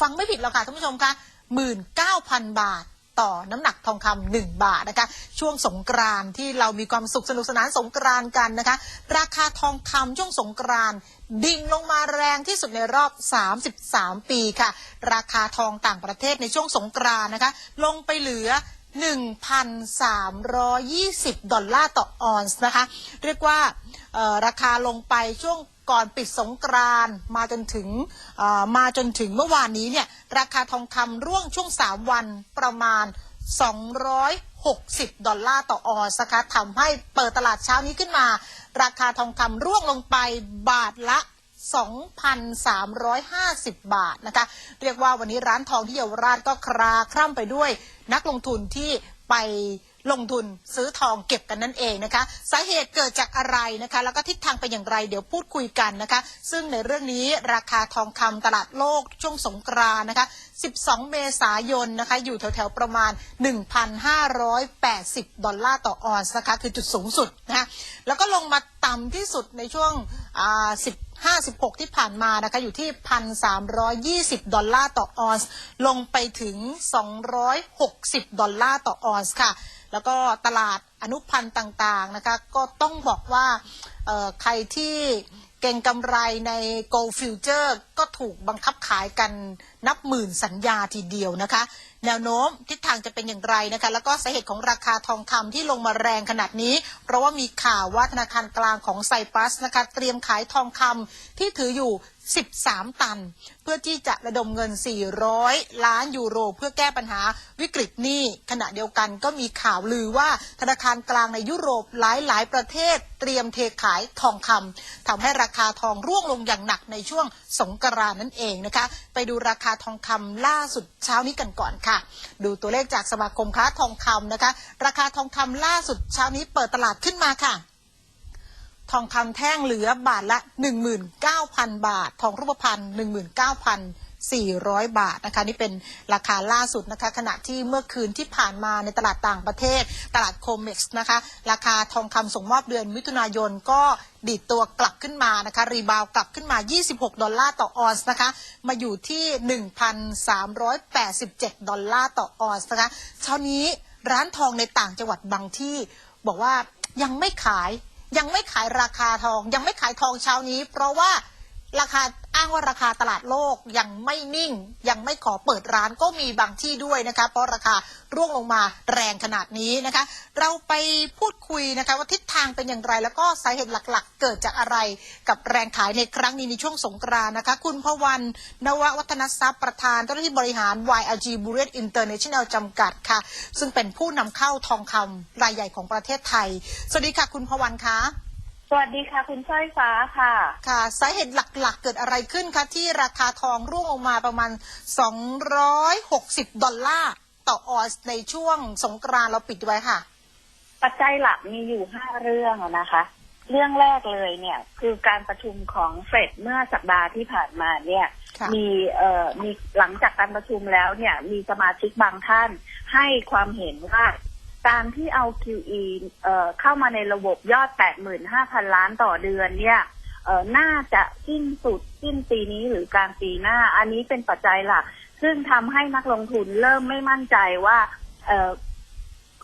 ฟังไม่ผิดหรอกค่ะท่านผู้ชมคะ19,000 บาทต่อน้ำหนักทองคำหนึ่งบาทนะคะ ช่วงสงกรานที่เรามีความสุขสนุกสนานสงกรานกันนะคะ ราคาทองคำช่วงสงกรานดิ่งลงมาแรงที่สุดในรอบ 33 ปีค่ะ ราคาทองต่างประเทศในช่วงสงกรานนะคะ ลงไปเหลือ 1,320 ดอลลาร์ต่อออนซ์นะคะ เรียกว่าราคาลงไปช่วง ก่อนปิดสงกรานมาจนถึงมาจนถึงเมื่อวานนี้เนี่ยราคาทองคำร่วงช่วง 3 วันประมาณ 260 ดอลลาร์ต่อออนซ์นะคะทำให้เปิดตลาดเช้านี้ขึ้นมา ราคาทองคำร่วงลงไปบาทละ2,350 บาทนะคะ เรียกว่าวันนี้ร้านทองที่เยาวราชก็คราคร่ำไปด้วยนักลงทุนที่ไป ลงทุนซื้อทองเก็บกันนั่นเองนะคะ สาเหตุเกิดจากอะไรนะคะ แล้วก็ทิศทางเป็นอย่างไรเดี๋ยวพูดคุยกันนะคะ ซึ่งในเรื่องนี้ราคาทองคำตลาดโลกช่วงสงกรานนะคะ 12 เมษายนนะคะอยู่แถวๆประมาณ 1,580 ดอลลาร์ต่อออนซ์นะคะคือจุดสูงสุดนะคะแล้วก็ลงมาต่ำที่สุดในช่วง 10 56ที่ผ่านมานะคะอยู่ที่ 1,320 ดอลลาร์ต่อออนซ์ลงไปถึง 260 ดอลลาร์ต่อออนซ์ค่ะ แล้วก็ตลาดอนุพันธ์ต่างๆนะคะก็ต้องบอกว่าเอ่อใครที่เก่งกำไรใน Gold Future ก็ถูกบังคับขายกันนับหมื่นสัญญาทีเดียวนะคะ แนวโน้มทิศทางจะเป็นอย่างไรนะคะ แล้วก็สาเหตุของราคาทองคำที่ลงมาแรงขนาดนี้ เพราะว่ามีข่าวว่าธนาคารกลางของไซปรัสนะคะเตรียมขายทองคำที่ถืออยู่ 13 ตัน เพื่อที่จะระดมเงิน 400 ล้านยูโร เพื่อแก้ปัญหาวิกฤตหนี้ขณะเดียวกันก็มีข่าวลือว่าธนาคารกลางในยุโรปหลาย ๆ ประเทศเตรียมเทขายทองคำทำให้ราคาทองร่วงลงอย่างหนักในช่วงสงกรานนั่นเองนะคะ ไปดูราคาทองคำล่าสุดเช้านี้กันก่อนค่ะ ดูตัวเลขจากสมาคมค้าทองคำนะคะ ราคาทองคำล่าสุดเช้านี้เปิดตลาดขึ้นมาค่ะ ทองคำแท่งเหลือบาทละ 19,000 บาท ทองรูปพรรณ19,400 บาทนะคะ นี่เป็นราคาล่าสุดนะคะ ขณะที่เมื่อคืนที่ผ่านมาในตลาดต่างประเทศ ตลาดโคเม็กซ์นะคะ ราคาทองคำส่งมอบเดือนมิถุนายนก็ดีดตัวกลับขึ้นมานะคะ รีบาวกลับขึ้นมา 26 ดอลลาร์ต่อออนซ์นะคะ มาอยู่ที่ 1,387 ดอลลาร์ต่อออนซ์นะคะเช้านี้ร้านทองในต่างจังหวัดบางที่ บอกว่ายังไม่ขาย ยังไม่ขายราคาทอง ยังไม่ขายทองเช้านี้ เพราะว่า ราคาอ้างว่าราคาตลาดโลกยังไม่นิ่ง ยังไม่ขอเปิดร้านก็มีบางที่ด้วยนะคะเพราะราคาร่วงลงมาแรงขนาดนี้นะคะ เราไปพูดคุยนะคะว่าทิศทางเป็นอย่างไร แล้วก็สาเหตุหลักๆ เกิดจากอะไรกับแรงขายในครั้งนี้ในช่วงสงกรานนะคะ คุณพวันนววัฒนทรัพย์ประธานเจ้าหน้าที่บริหาร YLG b u r e t International จำกัดค่ะ ซึ่งเป็นผู้นำเข้าทองคำรายใหญ่ของประเทศไทย สวัสดีค่ะ คุณพวันคะ สวัสดีค่ะ คุณสร้อยฟ้าค่ะ ค่ะสาเหตุหลักๆ เกิดอะไรขึ้นคะที่ราคาทองร่วงลงมาประมาณ 260 ดอลลาร์ต่อออนซ์ในช่วงสงกรานต์เราปิดไว้ค่ะ ปัจจัยหลักมีอยู่ห้าเรื่องอะนะคะ เรื่องแรกเลยเนี่ยคือการประชุมของเฟดเมื่อสัปดาห์ที่ผ่านมาเนี่ยค่ะมีเอ่อมีหลังจากการประชุมแล้วเนี่ย มีสมาชิกบางท่านให้ความเห็นว่า การที่เอา QE เอ่อเข้ามาในระบบยอด 85,000 ล้านต่อเดือนเนี่ยเอ่อน่าจะสิ้นสุดสิ้นปีนี้หรือกลางปีหน้า อันนี้เป็นปัจจัยหลัก ซึ่งทำให้นักลงทุนเริ่มไม่มั่นใจว่าเอ่อ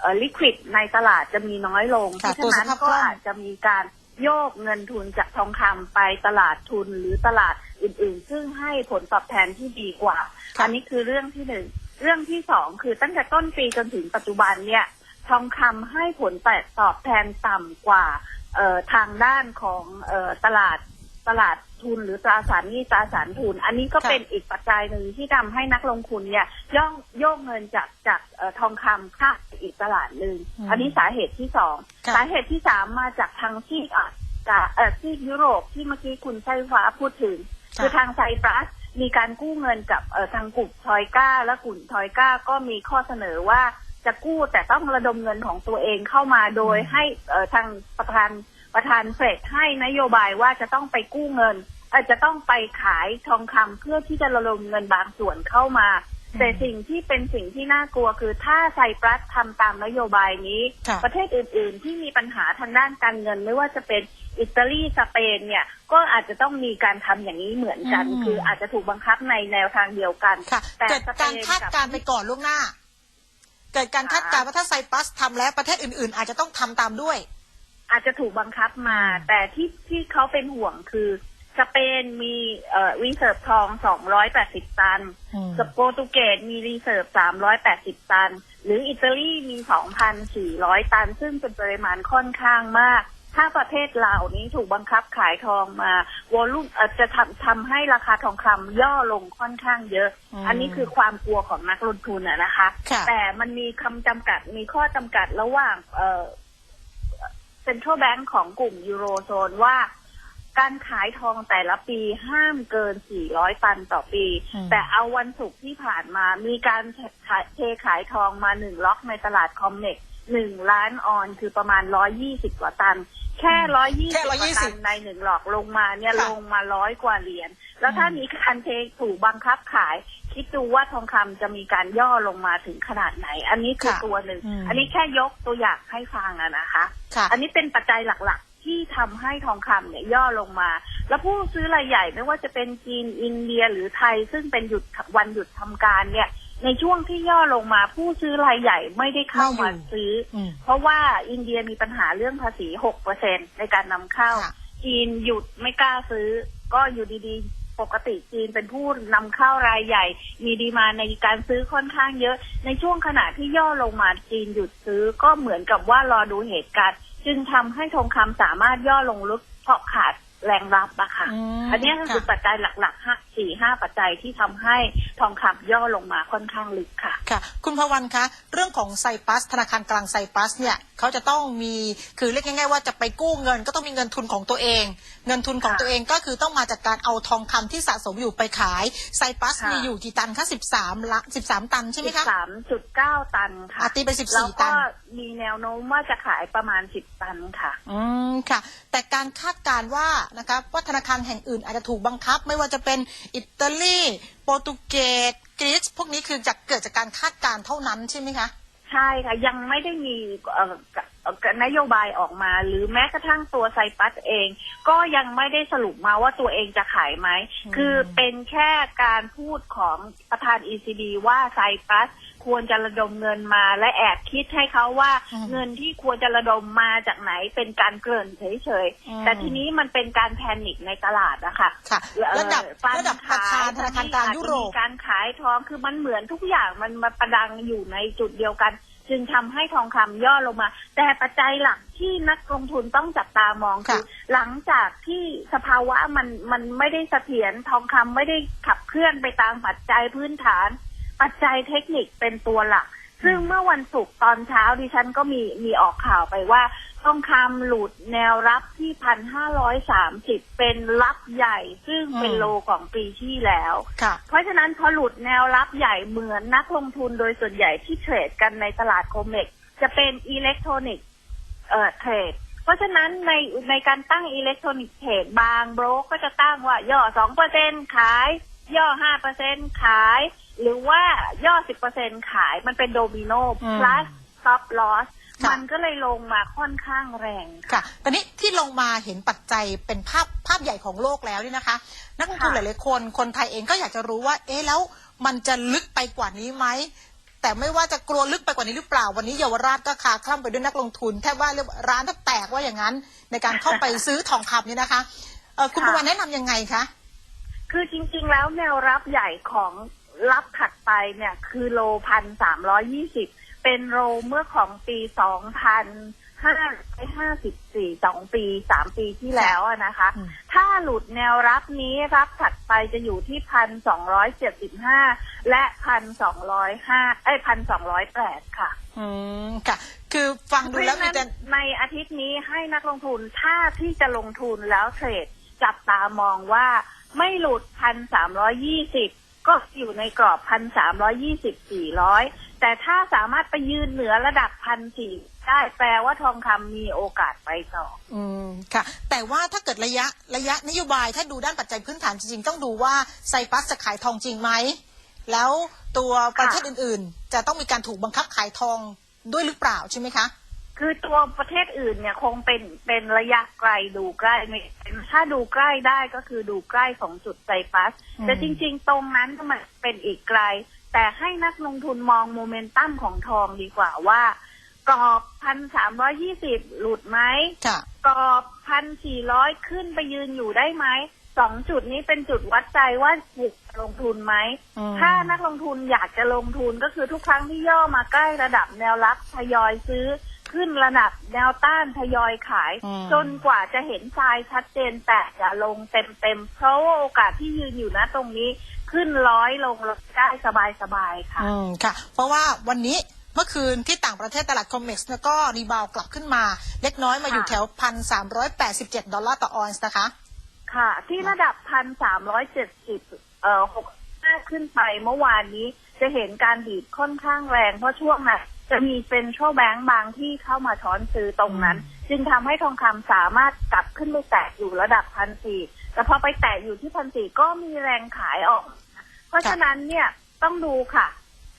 เอ่อลิควิดในตลาดจะมีน้อยลง เพค่ะราะฉะนั้นตัวสภาพคก็ล่องอาจจะมีการโยกเงินทุนจากทองคำไปตลาดทุนหรือตลาดอื่น ๆ ซึ่งให้ผลตอบแทนที่ดีกว่าค่ะอันนี้คือเรื่องที่หนึ่ง เรื่องที่สองคือตั้งแต่ต้นปีจนถึงปัจจุบันเนี่ย ทองคำให้ผลตอบแทนต่ำกว่าเอ่อทางด้านของเอ่อตลาดตลาดทุนหรือตราสารหนี้ตราสารทุน อันนี้ก็ค่ะเป็นอีกปัจจัยหนึ่งที่ทำให้นักลงทุนเนี่ยย่องโยกเงินจากจากเอ่อทองคำเข้าไปอีกตลาดหนึ่งอืมอันนี้สาเหตุที่สองค่ะสาเหตุที่สามมาจากทางที่อะจากเอ่อที่ยุโรปที่เมื่อกี้คุณไส้ฟ้าพูดถึงค่ะคือทางไซปรัสมีการกู้เงินกับเอ่อทางกลุ่มทอยก้า และกลุ่มทอยก้าก็มีข้อเสนอว่า จะกู้แต่ต้องระดมเงินของตัวเองเข้ามาโดยอืมให้เอ่อทางประธานประธานเฟดให้นโยบายว่าจะต้องไปกู้เงินเอ่อจะต้องไปขายทองคำเพื่อที่จะระดมเงินบางส่วนเข้ามา แต่สิ่งที่เป็นสิ่งที่น่ากลัวคือถ้าไซปรัสทำตามนโยบายนี้ค่ะประเทศอื่น ๆ ที่มีปัญหาทางด้านการเงิน ไม่ว่าจะเป็นอิตาลีสเปนเนี่ยก็อาจจะต้องมีการทำอย่างนี้เหมือนกันอืมคืออาจจะถูกบังคับในแนวทางเดียวกันค่ะแต่เกิดสเปการนคาดการณ์ไปก่อนล่วงหน้าเกิดการคาดการณ์ว่าถ้าไซปรัสทำแล้วประเทศอื่น ๆ อาจจะต้องทำตามด้วย อาจจะถูกบังคับมาอืมแต่ที่ที่เขาเป็นห่วงคือสเปนมีเอ่อรีเซิร์ฟทอง280ตันอืมสโปรตุเกสมีรีเซิร์ฟ380ตัน หรืออิตาลีมี2,400ตัน ซึ่งเป็นปริมาณค่อนข้างมาก ถ้าประเทศเหล่านี้ถูกบังคับขายทองมาวอลุ่มเอ่อจะทำทำให้ราคาทองคำย่อลงค่อนข้างเยอะอืมอันนี้คือความกลัวของนักลงทุนอะนะคะค่ะแต่มันมีคำจำกัดมีข้อจำกัดระหว่างเอ่อเซ็นทรัลแบงก์ของกลุ่มยูโรโซนว่าการขายทองแต่ละปีห้ามเกิน 400 ตันต่อปีอืมแต่เอาวันศุกร์ที่ผ่านมามีการขายเทขายทองมาหนึ่งล็อกในตลาดคอมเม็ก หนึ่งล้านออนคือประมาณ120กว่าตัน แค่120แค่กว่าตัน120ในหนึ่งหลอกลงมาเนี่ยค่ะลงมาร้อยกว่าเหรียญแล้วถ้าอืมมีการเทถูกบังคับขาย คิดดูว่าทองคำจะมีการย่อลงมาถึงขนาดไหน อันนี้คือค่ะตัวหนึ่งอืมอันนี้แค่ยกตัวอย่างให้ฟังอะนะคะค่ะอันนี้เป็นปัจจัยหลักๆ ที่ทำให้ทองคำเนี่ยย่อลงมา แล้วผู้ซื้อรายใหญ่ไม่ว่าจะเป็นจีนอินเดียหรือไทย ซึ่งเป็นหยุดวันหยุดทำการเนี่ย ในช่วงที่ย่อลงมาผู้ซื้อรายใหญ่ไม่ได้เข้ามาไม่อยู่ซื้ออืมเพราะว่าอินเดียมีปัญหาเรื่องภาษี6%ในการนำเข้าค่ะจีนหยุดไม่กล้าซื้อ ก็อยู่ดีๆ ปกติจีนเป็นผู้นำเข้ารายใหญ่ มีดีมาในการซื้อค่อนข้างเยอะ ในช่วงขณะที่ย่อลงมาจีนหยุดซื้อก็เหมือนกับว่ารอดูเหตุการณ์จึงทำให้ทองคำสามารถย่อลงลึกเพราะขาด แรงรับอะค่ะอืมอันนี้ก็คือค่ะปัจจัยหลักๆห้าสี่ห้าปัจจัยที่ทำให้ทองคำย่อลงมาค่อนข้างลึกค่ะ ค่ะ คุณพวันคะ เรื่องของไซปรัส ธนาคารกลางไซปรัสเนี่ยเขาจะต้องมี คือเรียกง่าย ๆ ว่าจะไปกู้เงิน ก็ต้องมีเงินทุนของตัวเอง เงินทุนของค่ะตัวเองก็คือต้องมาจากการเอาทองคำที่สะสมอยู่ไปขาย ไซปรัสค่ะมีอยู่กี่ตันคะ13ละ13ตันใช่ไหมคะสามจุดเก้าตันค่ะอาตีเป็นแล้ว14ตัก็นมีแนวโน้มว่าจะขายประมาณสิบตันค่ะ อืม ค่ะ แต่การคาดการณ์ว่านะครับว่าธนาคารแห่งอื่นอาจจะถูกบังคับ ไม่ว่าจะเป็นอิตาลีโปรตุเกสกรีซพวกนี้คือจะเกิดจากการคาดการณ์เท่านั้นใช่ไหมคะ ใช่ค่ะ ยังไม่ได้มีเอ่อเอ่อนโยบายออกมา หรือแม้กระทั่งตัวไซปัสเอง ก็ยังไม่ได้สรุปมาว่าตัวเองจะขายไหมอืมคือเป็นแค่การพูดของประธาน ECB ว่าไซปัส ควรจะระดมเงินมา และแอบคิดให้เขาว่าเงินที่ควรจะระดมมาจากไหนเป็นการเกริ่นเฉยๆ แต่ทีนี้มันเป็นการแพนิคในตลาดนะคะค่ะระดับเอ่อระดับประธานธนาคารกลางยุโรปมีการขายทองคือมันเหมือนทุกอย่างมันมาประดังอยู่ในจุดเดียวกัน จึงทำให้ทองคำย่อลงมา แต่ปัจจัยหลักที่นักลงทุนต้องจับตามองคือหลังจากที่สภาวะมันมันไม่ได้เสถียรทองคำไม่ได้ขับเคลื่อนไปตามปัจจัยพื้นฐาน ปัจจัยเทคนิคเป็นตัวหลัก ซึ่งเมื่อวันศุกร์ตอนเช้าดิฉันก็มีมีออกข่าวไปว่าทองคำหลุดแนวรับที่พันห้าร้อยสามสิบเป็นรับใหญ่ ซึ่งเป็นอืมโลของปีที่แล้วค่ะเพราะฉะนั้นพอหลุดแนวรับใหญ่เหมือนนักลงทุนโดยส่วนใหญ่ที่เทรดกันในตลาดโคเมกจะเป็นอิเล็กทรอนิกส์เอ่อเทรดเพราะฉะนั้นในในการตั้งอิเล็กทรอนิกส์เทรดบางโบรกก็จะตั้งว่าย่อสองเปอร์เซ็นขาย ย่อห้าเปอร์เซ็นขาย หรือว่าย่อสิบเปอร์เซ็นขายมันเป็นโดมิโนอืม plus stop loss ค่ะมันก็เลยลงมาค่อนข้างแรงค่ะ ตอนนี้ที่ลงมาเห็นปัจจัยเป็นภาพภาพใหญ่ของโลกแล้วนี่นะคะ นักลงทุนหค่ะลายๆคน คนไทยเองก็อยากจะรู้ว่า เอ๊ะแล้วมันจะลึกไปกว่านี้ไหม แต่ไม่ว่าจะกลัวลึกไปกว่านี้หรือเปล่า วันนี้เยาวราชก็คาคล่ำไปด้วยนักลงทุน แทบว่าเรียกว่าร้านแทบแตกว่าอย่างนั้น ในการเข้าไปซื้อทองคำนี่นะคะเอ่อคุณประวันแนะนำยังไงคะ คือจริงๆแล้วแนวรับใหญ่ของ รับถัดไปเนี่ยคือโลพันสามร้อยี่สิบเป็นโลเมื่อของปีสองพันห้าห้าสิบสี่สองปีสามปีที่แล้วอะนะคะอืมถ้าหลุดแนวรับนี้รับถัดไปจะอยู่ที่พันสองร้อยเจ็ดสิบห้าและพันสองร้อยห้าเอ้พันสองร้อยแปดค่ะ อืมค่ะ คือฟังดูแล้วเพมีราะฉะแต่นั้นในอาทิตย์นี้ให้นักลงทุนถ้าที่จะลงทุนแล้วเทรดจับตามองว่าไม่หลุดพันสามร้อยี่สิบ ก็อยู่ในกรอบพันสามร้อยี่สิบสี่ร้อยแต่ถ้าสามารถไปยืนเหนือระดับพันสี่ได้แปลว่าทองคำมีโอกาสไปต่อ อืมค่ะ แต่ว่าถ้าเกิดระยะระยะนโยบายถ้าดูด้านปัจจัยพื้นฐานจริงๆ ต้องดูว่าไซปัสจะขายทองจริงไหม แล้วตัวประเทศอื่นๆ จะต้องมีการถูกบังคับขายทองด้วยหรือเปล่าใช่ไหมคะ คือตัวประเทศอื่นเนี่ยคงเป็นเป็นระยะไกลดูใกล้ไม่ถ้าดูใกล้ได้ก็คือดูใกล้ของจุดไซปัสอืมแต่จริง ๆ ตรงนั้นมันเป็นอีกไกล แต่ให้นักลงทุนมองโมเมนตัมของทองดีกว่าว่ากรอบพันสามร้อยี่สิบหลุดไหมค่ะกรอบพันสี่ร้อยขึ้นไปยืนอยู่ได้ไหมสองจุดนี้เป็นจุดวัดใจว่าถูกลงทุนไหมอืมถ้านักลงทุนอยากจะลงทุนก็คือทุกครั้งที่ย่อมาใกล้ระดับแนวรับทยอยซื้อ ขึ้นระดับแนวต้านทยอยขาย อืม จนกว่าจะเห็นทรายชัดเจนแต่จะลงเต็มๆ เพราะว่าโอกาสที่ยืนอยู่นะตรงนี้ขึ้นร้อยลงได้สบายๆค่ะ อืมค่ะ เพราะว่าวันนี้เมื่อคืนที่ต่างประเทศตลาดคอมเม็กซ์ก็รีบาวด์กลับขึ้นมา เล็กน้อยมาอยู่ค่ะ แถวพันสามร้อยแปดสิบเจ็ดดอลลาร์ต่อออนซ์นะคะ ค่ะ ที่ระดับพันสามร้อยเจ็ดสิบเอ่อหกห้าขึ้นไปเมื่อวานนี้จะเห็นการดีดค่อนข้างแรงเพราะช่วงนั้น จะมีเซ็นทรัลแบงก์บางที่เข้ามาช้อนซื้อตรงนั้น จึงทำให้ทองคำสามารถกลับขึ้นไปแตะอยู่ระดับพันสี่แต่พอไปแตะอยู่ที่พันสี่ก็มีแรงขายออก เพราะฉะนั้นเนี่ยต้องดูค่ะ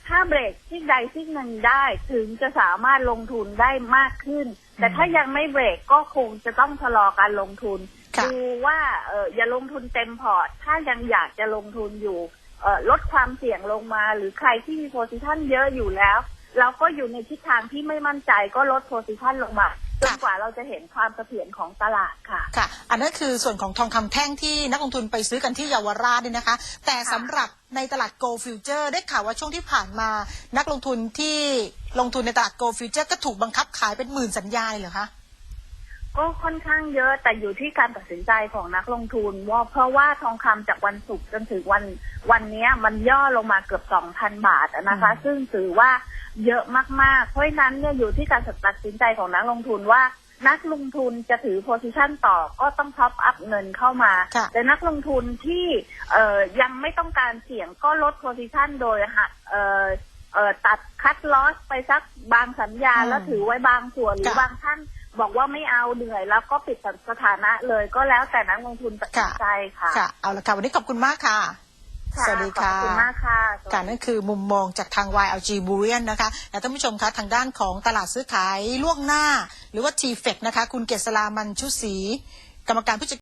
ถ้าเบรกที่ใดที่หนึ่งได้ถึงจะสามารถลงทุนได้มากขึ้น แต่ถ้ายังไม่เบรกก็คงจะต้องชะลอการลงทุนค่ะดูว่าเอออย่าลงทุนเต็มพอร์ตถ้ายังอยากจะลงทุนอยู่เออลดความเสี่ยงลงมาหรือใครที่มีโพซิชันเยอะอยู่แล้ว เราก็อยู่ในทิศทางที่ไม่มั่นใจก็ลดโพซิชันลงมาจนกว่าเราจะเห็นความเสถียรของตลาดค่ะ ค่ะ อันนั้นคือส่วนของทองคำแท่งที่นักลงทุนไปซื้อกันที่เยาวราชเนี่ยนะคะ แต่สำหรับในตลาดโกลฟิวเจอร์ได้ข่าวว่าช่วงที่ผ่านมานักลงทุนที่ลงทุนในตลาดโกลฟิวเจอร์ก็ถูกบังคับขายเป็นหมื่นสัญญาเลยเหรอคะ ก็ค่อนข้างเยอะแต่อยู่ที่การตัดสินใจของนักลงทุนว่าเพราะว่าทองคำจากวันศุกร์จนถึงวันวันเนี้ยมันย่อลงมาเกือบสองพันบาทอะนะคะอืมซึ่งถือว่าเยอะมากๆ เพราะฉะนั้นเนี่ยอยู่ที่การตัดสินใจของนักลงทุนว่านักลงทุนจะถือโพซิชันต่อก็ต้องท็อปอัพเงินเข้ามาค่ะแต่นักลงทุนที่เอ่อยังไม่ต้องการเสี่ยงก็ลดโพซิชันโดยหักเอ่อเอ่อตัดคัดลอสไปสักบางสัญญาอืมแล้วถือไว้บางส่วนหรือค่ะบางท่าน บอกว่าไม่เอาเหนื่อยแล้วก็ปิดสถานะเลยก็แล้วแต่นักลงทุนตัดสินใจค่ะค่ะ เอาละค่ะ วันนี้ขอบคุณมากค่ะค่ะสวัสดีค่ะขอบคุณมากค่ะสวัสดีค่ะนั่นคือมุมมองจากทาง YLG b u l l i o n นะคะ และท่านผู้ชมคะทางด้านของตลาดซื้อขายล่วงหน้า หรือว่า t f e c นะคะ คุณเกษรามันชุศรีกรรมการผู้จัด